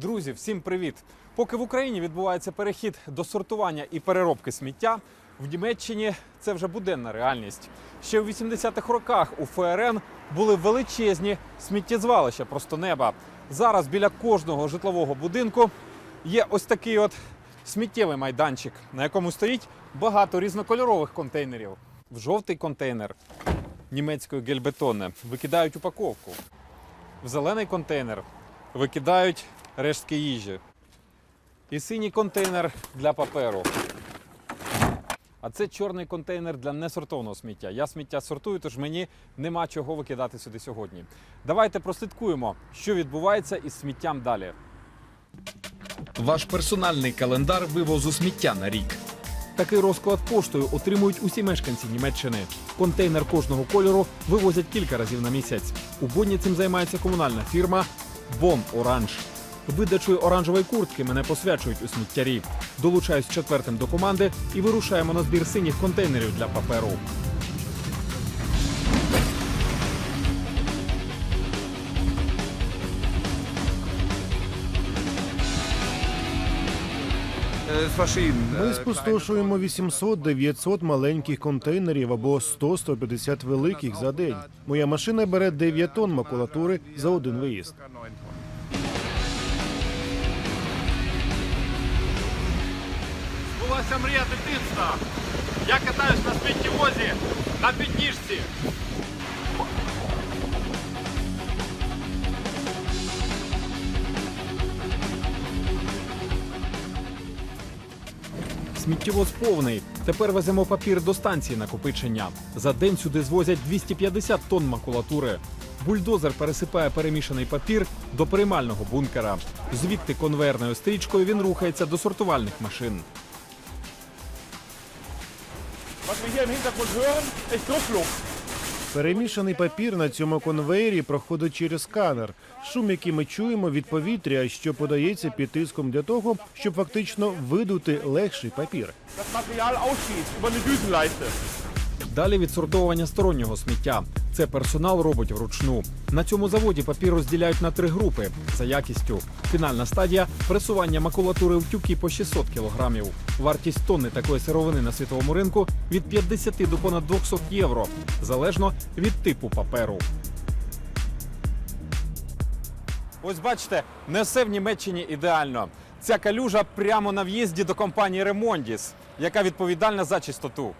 Друзі, всім привіт! Поки в Україні відбувається перехід до сортування і переробки сміття, в Німеччині це вже буденна реальність. Ще у 80-х роках у ФРН були величезні сміттєзвалища просто неба. Зараз біля кожного житлового будинку є ось такий от сміттєвий майданчик, на якому стоїть багато різнокольорових контейнерів. В жовтий контейнер німецької гельбетони викидають упаковку. В зелений контейнер викидають рештки їжі. І синій контейнер для паперу. А це чорний контейнер для несортованого сміття. Я сміття сортую, тож мені нема чого викидати сюди сьогодні. Давайте прослідкуємо, що відбувається із сміттям далі. Ваш персональний календар вивозу сміття на рік. Такий розклад поштою отримують усі мешканці Німеччини. Контейнер кожного кольору вивозять кілька разів на місяць. У Бонні цим займається комунальна фірма Бон Оранж. Видачою оранжевої куртки мене посвячують у сміттярі. Долучаюсь четвертим до команди і вирушаємо на збір синіх контейнерів для паперу. Ми спустошуємо 800-900 маленьких контейнерів або 100-150 великих за день. Моя машина бере 9 тонн макулатури за один виїзд. Збулася мрія дитинства. Я катаюсь на сміттєвозі на підніжці. Сміттєвоз повний. Тепер веземо папір до станції накопичення. За день сюди звозять 250 тонн макулатури. Бульдозер пересипає перемішаний папір до приймального бункера. Звідти конвейерною стрічкою він рухається до сортувальних машин. Перемішаний папір на цьому конвеєрі проходить через сканер. Шум, який ми чуємо від повітря, що подається під тиском для того, щоб фактично видути легший папір. Далі відсортовування стороннього сміття. Це персонал робить вручну. На цьому заводі папір розділяють на три групи за якістю. Фінальна стадія пресування макулатури в тюки по 600 кілограмів. Вартість тонни такої сировини на світовому ринку від 50 до понад 200 євро, залежно від типу паперу. Ось бачите, не все в Німеччині ідеально. Ця калюжа прямо на в'їзді до компанії Ремондіс, яка відповідальна за чистоту.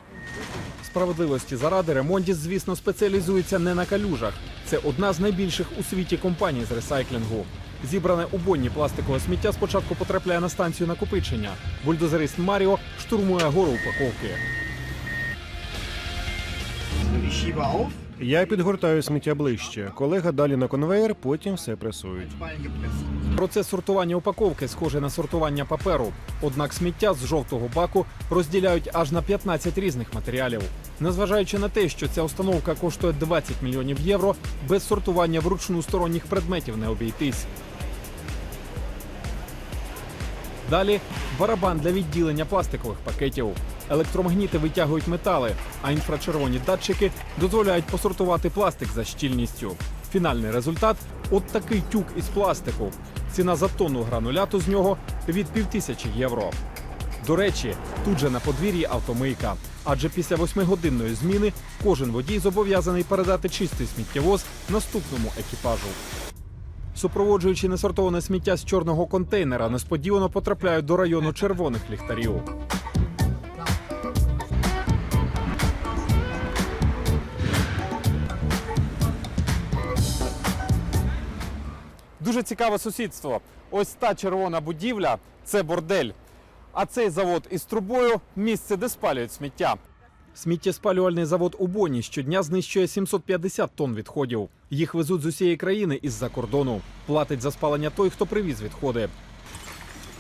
Справедливості заради Ремондіс, звісно, спеціалізується не на калюжах. Це одна з найбільших у світі компаній з ресайклінгу. Зібране у Бонні пластикове сміття спочатку потрапляє на станцію накопичення. Бульдозерист Маріо штурмує гору упаковки. Я підгортаю сміття ближче. Колега далі на конвеєр, потім все пресують. Процес сортування упаковки схожий на сортування паперу. Однак сміття з жовтого баку розділяють аж на 15 різних матеріалів. Незважаючи на те, що ця установка коштує 20 мільйонів євро, без сортування вручну сторонніх предметів не обійтись. Далі барабан для відділення пластикових пакетів. Електромагніти витягують метали, а інфрачервоні датчики дозволяють посортувати пластик за щільністю. Фінальний результат от такий тюк із пластику. Ціна за тонну грануляту з нього від півтисячі євро. До речі, тут же на подвір'ї автомийка. Адже після восьмигодинної зміни кожен водій зобов'язаний передати чистий сміттєвоз наступному екіпажу. Супроводжуючи несортоване сміття з чорного контейнера, несподівано потрапляють до району червоних ліхтарів. Дуже цікаве сусідство. Ось та червона будівля це бордель. А цей завод із трубою місце, де спалюють сміття. Сміттєспалювальний завод у Боні щодня знищує 750 тонн відходів. Їх везуть з усієї країни із-за кордону. Платить за спалення той, хто привіз відходи.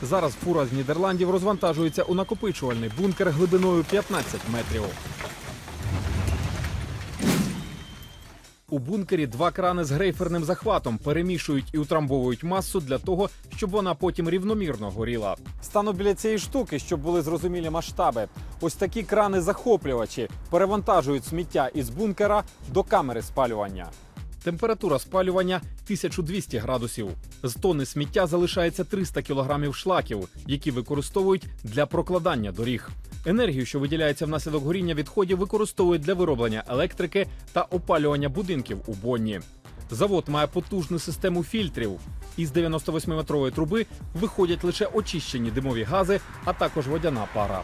Зараз фура з Нідерландів розвантажується у накопичувальний бункер глибиною 15 метрів. У бункері два крани з грейферним захватом перемішують і утрамбовують масу для того, щоб вона потім рівномірно горіла. Стану біля цієї штуки, щоб були зрозумілі масштаби. Ось такі крани захоплювачі перевантажують сміття із бункера до камери спалювання. Температура спалювання 1200 градусів. З тонни сміття залишається 300 кілограмів шлаків, які використовують для прокладання доріг. Енергію, що виділяється внаслідок горіння відходів, використовують для вироблення електрики та опалювання будинків у Бонні. Завод має потужну систему фільтрів. Із 98-метрової труби виходять лише очищені димові гази, а також водяна пара.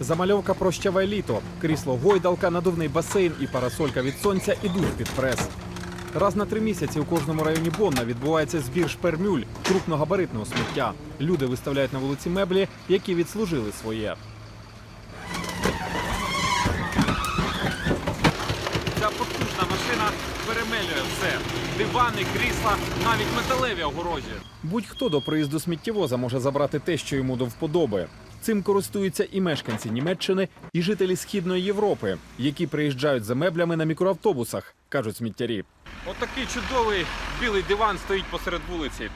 Замальовка «Прощавай літо, крісло гойдалка, надувний басейн і парасолька від сонця ідуть під прес. Раз на три місяці у кожному районі Бонна відбувається збір шпермюль крупногабаритного сміття. Люди виставляють на вулиці меблі, які відслужили своє. Ця потужна машина перемелює все: дивани, крісла, навіть металеві огорожі. Будь-хто до приїзду сміттєвоза може забрати те, що йому до вподоби. Цим користуються і мешканці Німеччини, і жителі Східної Європи, які приїжджають за меблями на мікроавтобусах, кажуть сміттярі. Отакий чудовий білий диван стоїть посеред вулиці.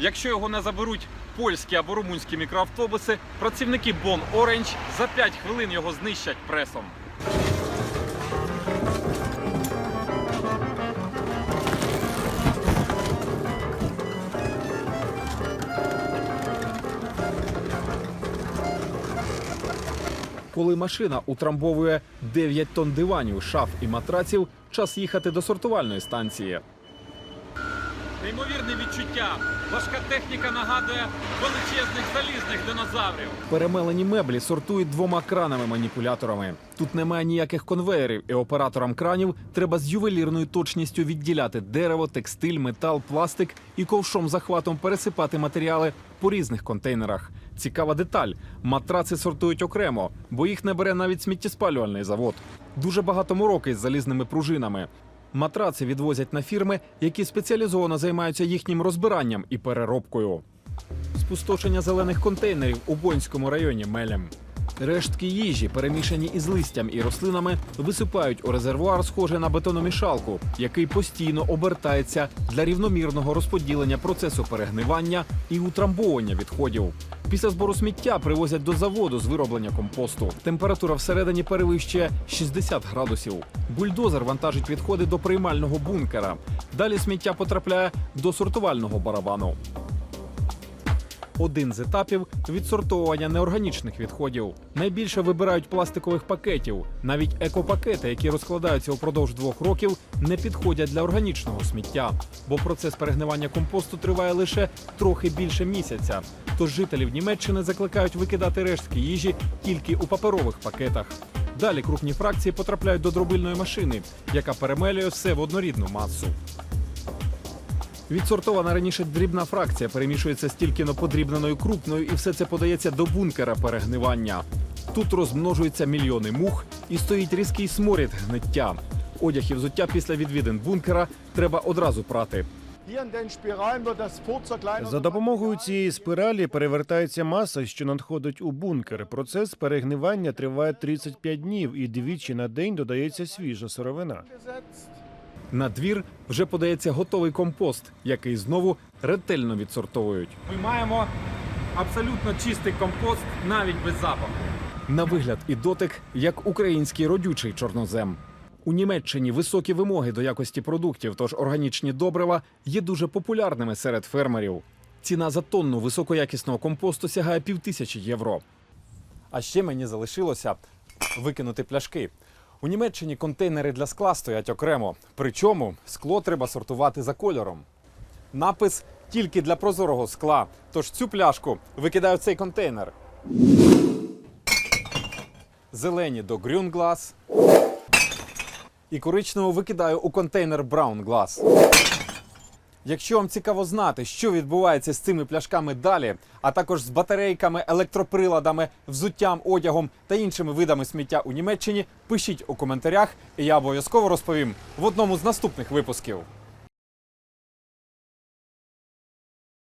Якщо його не заберуть польські або румунські мікроавтобуси, працівники Бон Оранж за 5 хвилин його знищать пресом. Коли машина утрамбовує 9 тонн диванів, шаф і матраців, час їхати до сортувальної станції. Неймовірне відчуття. Важка техніка нагадує величезних залізних динозаврів. Перемелені меблі сортують двома кранами-маніпуляторами. Тут немає ніяких конвеєрів, і операторам кранів треба з ювелірною точністю відділяти дерево, текстиль, метал, пластик і ковшом захватом пересипати матеріали по різних контейнерах. Цікава деталь: матраци сортують окремо, бо їх не бере навіть сміттєспалювальний завод. Дуже багато мороки з залізними пружинами. Матраци відвозять на фірми, які спеціалізовано займаються їхнім розбиранням і переробкою. Спустошення зелених контейнерів у Бонському районі Мелем. Рештки їжі, перемішані із листям і рослинами, висипають у резервуар, схожий на бетономішалку, який постійно обертається для рівномірного розподілення процесу перегнивання і утрамбовування відходів. Після збору сміття привозять до заводу з вироблення компосту. Температура всередині перевищує 60 градусів. Бульдозер вантажить відходи до приймального бункера. Далі сміття потрапляє до сортувального барабану. Один з етапів відсортовування неорганічних відходів. Найбільше вибирають пластикових пакетів. Навіть екопакети, які розкладаються упродовж двох років, не підходять для органічного сміття, бо процес перегнивання компосту триває лише трохи більше місяця. Тож жителів Німеччини закликають викидати рештки їжі тільки у паперових пакетах. Далі крупні фракції потрапляють до дробильної машини, яка перемелює все в однорідну масу. Відсортована раніше дрібна фракція перемішується з тільки подрібненою крупною, і все це подається до бункера перегнивання. Тут розмножуються мільйони мух і стоїть різкий сморід гниття. Одяг і взуття після відвідин бункера треба одразу прати. За допомогою цієї спіралі перевертається маса, що надходить у бункер. Процес перегнивання триває 35 днів, і двічі на день додається свіжа сировина. На двір вже подається готовий компост, який знову ретельно відсортовують. Ми маємо абсолютно чистий компост навіть без запаху. На вигляд і дотик, як український родючий чорнозем. У Німеччині високі вимоги до якості продуктів, тож органічні добрива є дуже популярними серед фермерів. Ціна за тонну високоякісного компосту сягає півтисячі євро. А ще мені залишилося викинути пляшки. У Німеччині контейнери для скла стоять окремо. Причому скло треба сортувати за кольором. Напис тільки для прозорого скла. Тож цю пляшку викидаю в цей контейнер. Зелені до Glass. І коричневу викидаю у контейнер Glass. Якщо вам цікаво знати, що відбувається з цими пляшками далі, а також з батарейками, електроприладами, взуттям, одягом та іншими видами сміття у Німеччині, пишіть у коментарях, і я обов'язково розповім в одному з наступних випусків.